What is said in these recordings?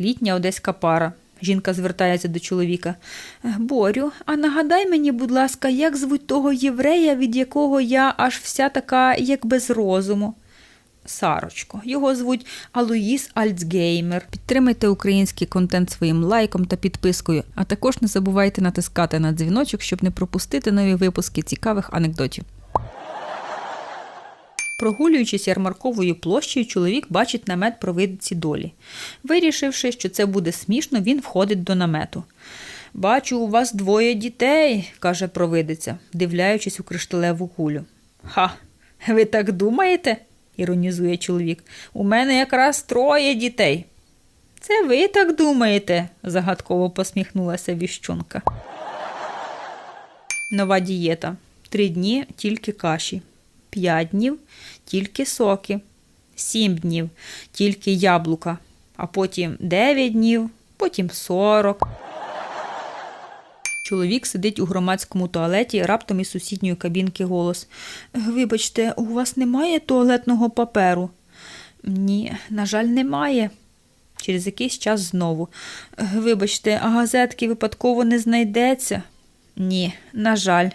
Літня одеська пара. Жінка звертається до чоловіка. «Е, Борю, а нагадай мені, будь ласка, як звуть того єврея, від якого я аж вся така, як без розуму. Сарочко. Його звуть Алоїс Альцгеймер. Підтримайте український контент своїм лайком та підпискою, а також не забувайте натискати на дзвіночок, щоб не пропустити нові випуски цікавих анекдотів. Прогулюючись ярмарковою площею, чоловік бачить намет провидиці долі. Вирішивши, що це буде смішно, він входить до намету. Бачу, у вас двоє дітей, каже провидиця, вдивляючись у кришталеву кулю. Ха, ви так думаєте? іронізує чоловік. У мене якраз троє дітей. Це ви так думаєте? загадково посміхнулася віщунка. Нова дієта. Три дні тільки каші. П'ять днів тільки соки. Сім днів тільки яблука. А потім дев'ять днів, потім сорок. Чоловік сидить у громадському туалеті, раптом із сусідньої кабінки голос. Вибачте, у вас немає туалетного паперу? Ні, на жаль, немає. Через якийсь час знову. Вибачте, а газетки випадково не знайдеться? Ні, на жаль.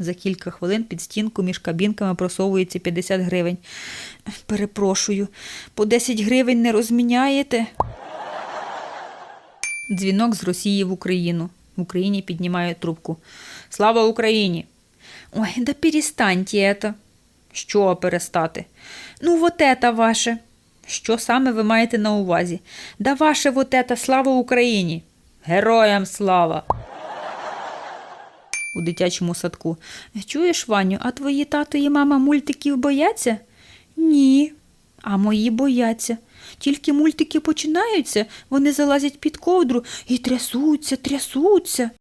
За кілька хвилин під стінку між кабінками просовується 50 гривень. Перепрошую, по 10 гривень не розміняєте? Дзвінок з Росії в Україну. В Україні піднімає трубку. Слава Україні! Ой, да перестаньте это. Що перестати? Ну, вот это ваше. Що саме ви маєте на увазі? Да ваше вот это, слава Україні! Героям слава! У дитячому садку. Чуєш, Ваню, а твої тато і мама мультиків бояться? Ні. А мої бояться. Тільки мультики починаються, вони залазять під ковдру і трясуться, трясуться.